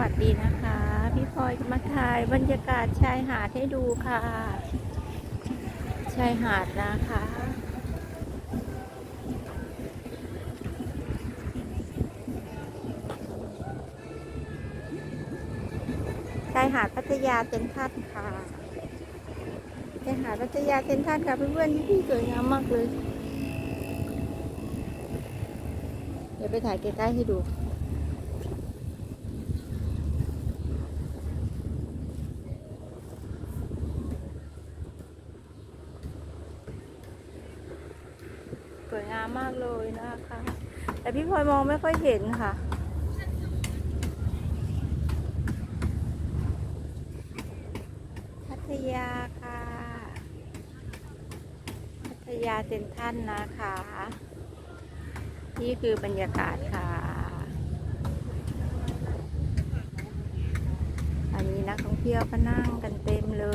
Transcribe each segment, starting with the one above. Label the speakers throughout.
Speaker 1: วัสดีนะคะ พี่พลอยมาถ่ายบรรยากาศชายหาดให้ดูค่ะ ชายหาดนะคะชายหาดพัทยาเซ็นทรัลค่ะชายหาดพัทยาเซ็นทรัลค่ะเพื่อนๆที่สวยงามมากเลย เดี๋ยวไปถ่ายใกล้ๆให้ดู วยงามมากเลยนะคะ แต่พี่พลอยมองไม่ค่อยเห็นค่ะ พัทยาค่ะ พัทยาเซ็นทรัลนะคะ นี่คือบรรยากาศค่ะ อันนี้นักท่องเที่ยวก็นั่งกันเต็มเล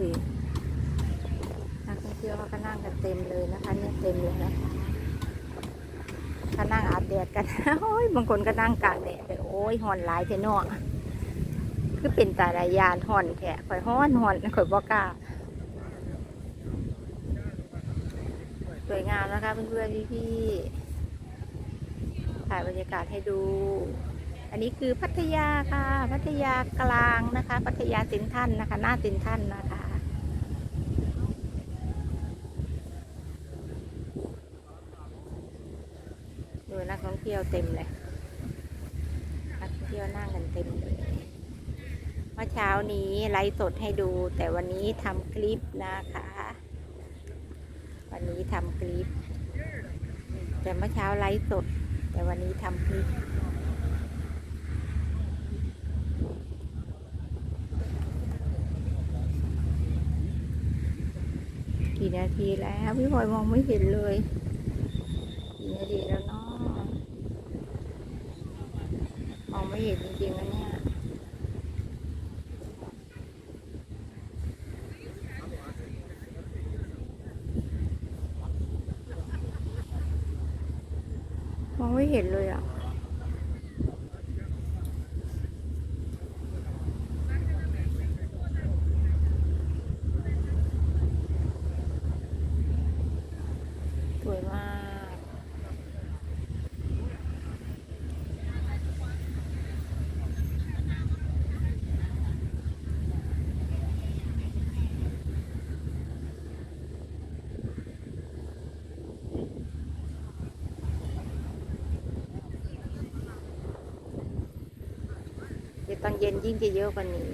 Speaker 1: ยนักท่องเที่ยวก็นั่งกันเต็มเลยนะคะเนี่ยเต็มเลยนะคะ ก็นั่งอาบแดดกันโอ้ยบางคนก็นั่งกลางแดดเลยโอ้ยหอนหลายเทนอคือเป็นตาลายานหอนแท้ข่อยห้อนหอนข่อยบอกล้าสวยงามนะคะเพื่อนๆพี่ๆถ่ายบรรยากาศให้ดู อันนี้คือพัทยาค่ะ พัทยากลางนะคะ พัทยาเซ็นทรัลนะคะ หน้าเซ็นทรัลนะคะ ดูนั กท่องเที่ยวเต็มเลยนักท่องเที่ยวนั่งกันเต็มเลยเมื่อเช้านี้ไลฟ์สดให้ดู แต่วันนี้ทำคลิปนะคะ วันนี้ทำคลิป แต่เมื่อเช้าไลฟ์สด แต่วันนี้ทำคลิปกี่นาทีแล้วพี่พลอยมองไม่เห็นเลย กี่นาทีแล้วเนาะมอง ไม่เห็นจริงๆนะเนี่ยมองไม่เห็นเลยอะ สวยมาก เดี๋ยว ตอนเย็นยิ่งจะเยอะกว่านี้